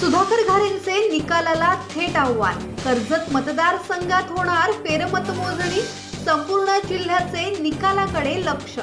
सुधाकर घारेंचे निकालाला थेट आव्हान. कर्जत मतदारसंघात होणार फेरमतमोजणी संपूर्ण जिल्ह्याचे निकालाकडे लक्ष.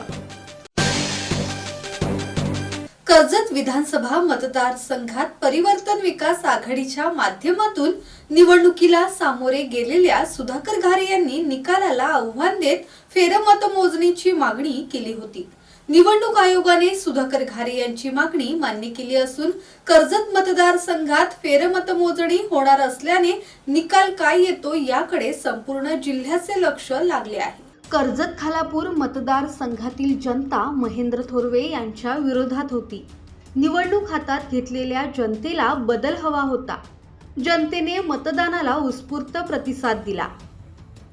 कर्जत विधानसभा मतदारसंघात परिवर्तन विकास आघाडीच्या माध्यमातून निवडणुकीला सामोरे गेलेल्या सुधाकर घारे यांनी निकालाला आव्हान देत फेरमतमोजणीची मागणी केली होती. निवडणूक आयोगाने सुधाकर घारे यांची मागणी मान्य केली असून कर्जत मतदारसंघात फेरमतमोजणी होणार असल्याने निकाल काय येतो याकडे संपूर्ण जिल्ह्याचे लक्ष लागले आहे. कर्जत खालापूर मतदारसंघातील जनता महेंद्र थोरवे यांच्या विरोधात होती. निवडणूक हातात घेतलेल्या जनतेला बदल हवा होता. जनतेने मतदानाला उत्स्फूर्त प्रतिसाद दिला.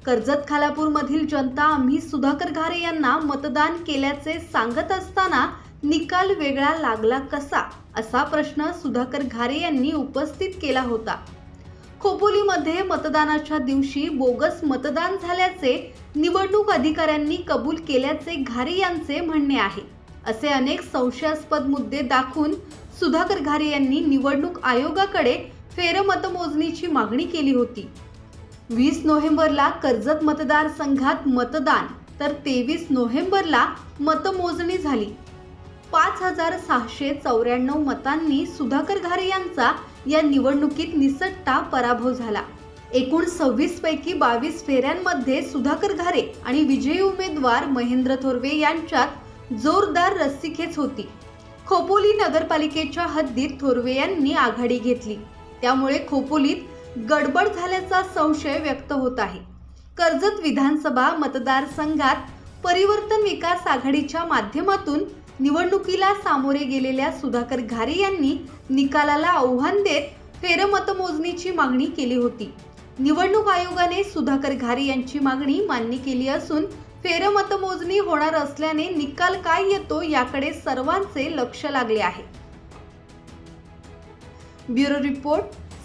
कर्जत खालापूरमधील जनता आम्ही सुधाकर घारे यांना मतदान केल्याचे सांगत असताना निकाल वेगळा लागला कसा? असा प्रश्न सुधाकर घारे यांनी उपस्थित केला होता. खोपोलीमध्ये मतदानाच्या दिवशी बोगस मतदान झाल्याचे निवडणूक अधिकाऱ्यांनी कबूल केल्याचे घारे यांचे म्हणणे आहे. असे अनेक संशयास्पद मुद्दे दाखवून सुधाकर घारे यांनी निवडणूक आयोगाकडे फेरमतमोजणीची मागणी केली होती. वीस नोव्हेंबरला कर्जत मतदारसंघात मतदान तर तेवीस नोव्हेंबरला मतमोजणी झाली. पाच हजार सहाशे चौऱ्याण्णव मतांनी सुधाकर घारे यांचा या निवडणुकीत निसट्टा पराभव झाला. एकूण सव्वीस पैकी बावीस फेऱ्यांमध्ये सुधाकर घारे आणि विजयी उमेदवार महेंद्र थोरवे यांच्यात जोरदार रस्सीखेच होती. खोपोली नगरपालिकेच्या हद्दीत थोरवे यांनी आघाडी घेतली. त्यामुळे खोपोलीत गडबड झाल्याचा संशय व्यक्त होत आहे. कर्जत विधानसभा मतदारसंघात परिवर्तन विकास आघाडीच्या माध्यमातून निवडणुकीला सामोरे गेलेल्या सुधाकर घारे यांनी निकालाला आव्हान देत फेरमतमोजणीची मागणी केली होती. निवडणूक आयोगाने सुधाकर घारे यांची मागणी मान्य केली असून फेरमतमोजणी होणार असल्याने निकाल काय येतो याकडे सर्वांचे लक्ष लागले आहे. Bureau report